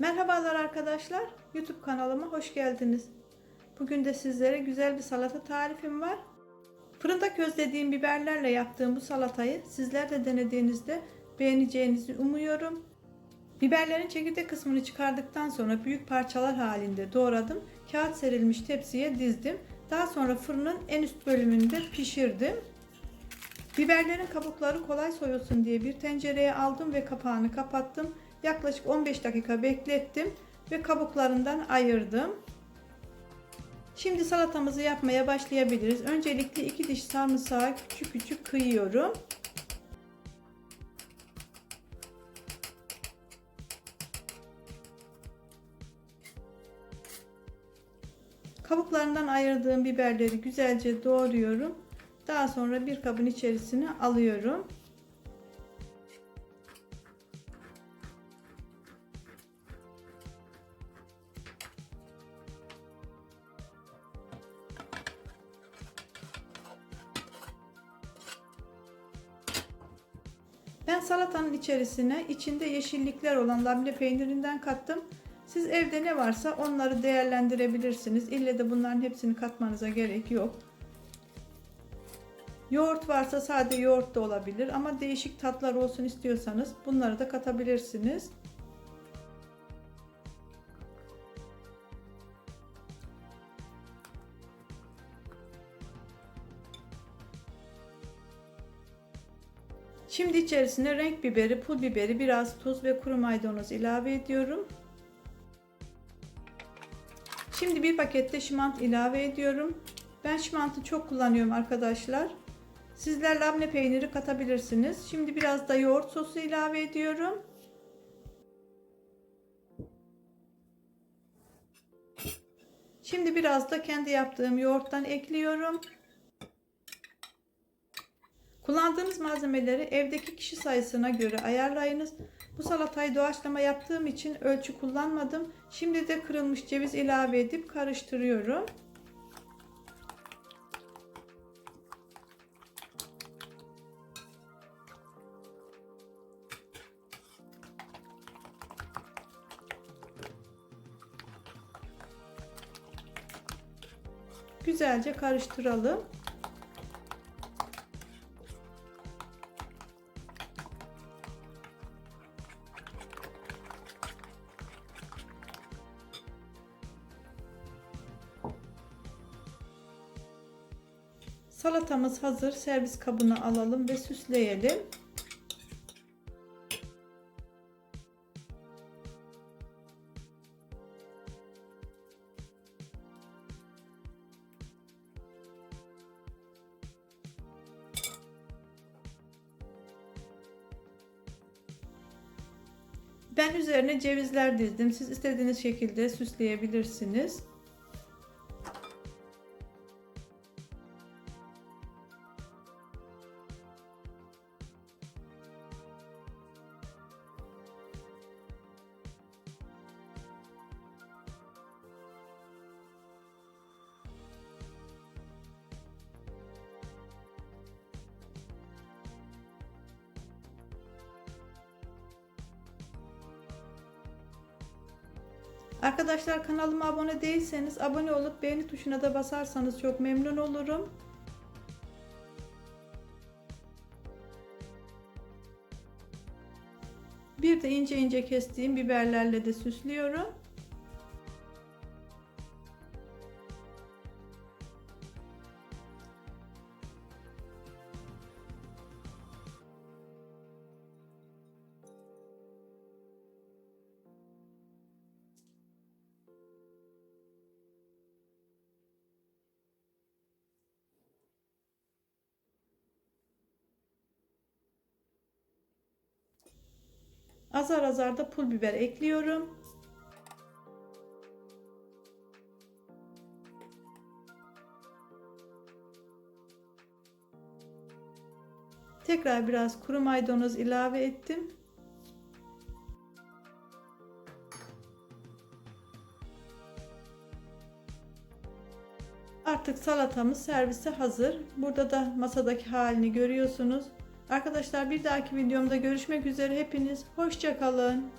Merhabalar arkadaşlar. YouTube kanalıma hoş geldiniz. Bugün de sizlere güzel bir salata tarifim var. Fırında közlediğim biberlerle yaptığım bu salatayı sizler de denediğinizde beğeneceğinizi umuyorum. Biberlerin çekirdek kısmını çıkardıktan sonra büyük parçalar halinde doğradım. Kağıt serilmiş tepsiye dizdim. Daha sonra fırının en üst bölümünde pişirdim. Biberlerin kabukları kolay soyulsun diye bir tencereye aldım ve kapağını kapattım. Yaklaşık 15 dakika beklettim ve kabuklarından ayırdım. Şimdi salatamızı yapmaya başlayabiliriz. Öncelikle 2 diş sarımsağı küçük küçük kıyıyorum. Kabuklarından ayırdığım biberleri güzelce doğruyorum. Daha sonra bir kabın içerisine alıyorum. Ben salatanın içerisine içinde yeşillikler olan labne peynirinden kattım. Siz evde ne varsa onları değerlendirebilirsiniz. İlle de bunların hepsini katmanıza gerek yok. Yoğurt varsa sade yoğurt da olabilir ama değişik tatlar olsun istiyorsanız bunları da katabilirsiniz. Şimdi içerisine renk biberi, pul biberi, biraz tuz ve kuru maydanoz ilave ediyorum. Şimdi bir pakette şimant ilave ediyorum. Ben şimantı çok kullanıyorum arkadaşlar. Sizler labne peyniri katabilirsiniz. Şimdi biraz da yoğurt sosu ilave ediyorum. Şimdi biraz da kendi yaptığım yoğurttan ekliyorum. Kullandığınız malzemeleri evdeki kişi sayısına göre ayarlayınız. Bu salatayı doğaçlama yaptığım için ölçü kullanmadım. Şimdi de kırılmış ceviz ilave edip karıştırıyorum. Güzelce karıştıralım. Salatamız hazır. Servis kabına alalım ve süsleyelim. Ben üzerine cevizler dizdim. Siz istediğiniz şekilde süsleyebilirsiniz. Arkadaşlar kanalıma abone değilseniz abone olup beğeni tuşuna da basarsanız çok memnun olurum. Bir de ince ince kestiğim biberlerle de süslüyorum. Azar azar da pul biber ekliyorum. Tekrar biraz kuru maydanoz ilave ettim. Artık salatamız servise hazır. Burada da masadaki halini görüyorsunuz. Arkadaşlar bir dahaki videomda görüşmek üzere. Hepiniz hoşçakalın.